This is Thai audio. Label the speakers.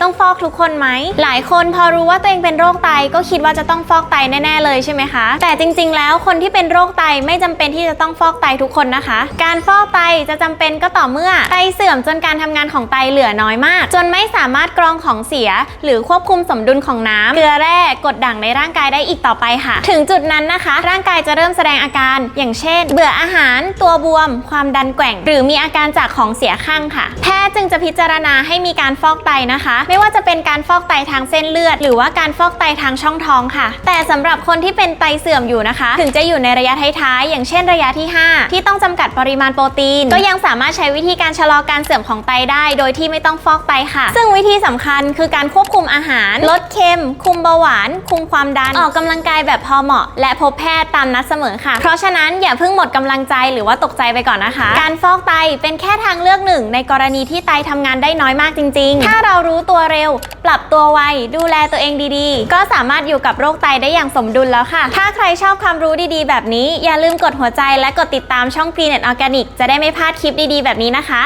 Speaker 1: ต้องฟอกทุกคนไหม หลายคนพอรู้ว่าตัวเองเป็นโรคไตก็คิดว่าจะต้องฟอกไตแน่ ๆ เลยใช่ไหมคะ แต่จริง ๆ แล้วคนที่เป็นโรคไตไม่จำเป็นที่จะต้องฟอกไตทุกคนนะคะ การฟอกไตจะจำเป็นก็ต่อเมื่อไตเสื่อมจนการทำงานของไตเหลือน้อยมาก จนไม่สามารถกรองของเสีย หรือควบคุมสมดุลของน้ำเกลือแร่กรดด่างในร่างกายได้อีกต่อไปค่ะ ถึงจุดนั้นนะคะ ร่างกายจะเริ่มแสดงอาการ อย่างเช่น เบื่ออาหาร ตัวบวม ความดันแกว่ง หรือมีอาการจากของเสียข้างค่ะ แพทย์จึงจะพิจารณาให้มีการฟอกไตนะคะไม่ว่าจะเป็นการฟอกไตทางเส้นเลือด หรือว่าการฟอกไตทางช่องท้องค่ะ แต่สำหรับคนที่เป็นไตเสื่อมอยู่นะคะ ถึงจะอยู่ในระยะท้ายๆอย่างเช่นระยะที่ 5 ที่ต้องจำกัดปริมาณโปรตีน ก็ยังสามารถใช้วิธีการชะลอการเสื่อมของไตได้ โดยที่ไม่ต้องฟอกไตค่ะ ซึ่งวิธีสำคัญคือการควบคุมอาหาร ลดเค็ม คุมเบาหวาน คุมความดัน ออกกำลังกายแบบพอเหมาะ และพบแพทย์ตามนัดเสมอค่ะ เพราะฉะนั้นอย่าเพิ่งหมดกำลังใจหรือว่าตกใจไปก่อนนะคะ การฟอกไตเป็นแค่ทางเลือกหนึ่งในกรณีที่ไตทำงานได้น้อยมากจริง ๆ ถ้าเรารู้ตัวเร็ว ปรับตัวไว ดูแลตัวเองดีๆ ก็สามารถอยู่กับโรคไตได้อย่างสมดุลแล้วค่ะ ถ้าใครชอบความรู้ดีๆ แบบนี้ อย่าลืมกดหัวใจและกดติดตามช่อง Green Organic จะได้ไม่พลาดคลิปดีๆ แบบนี้นะคะ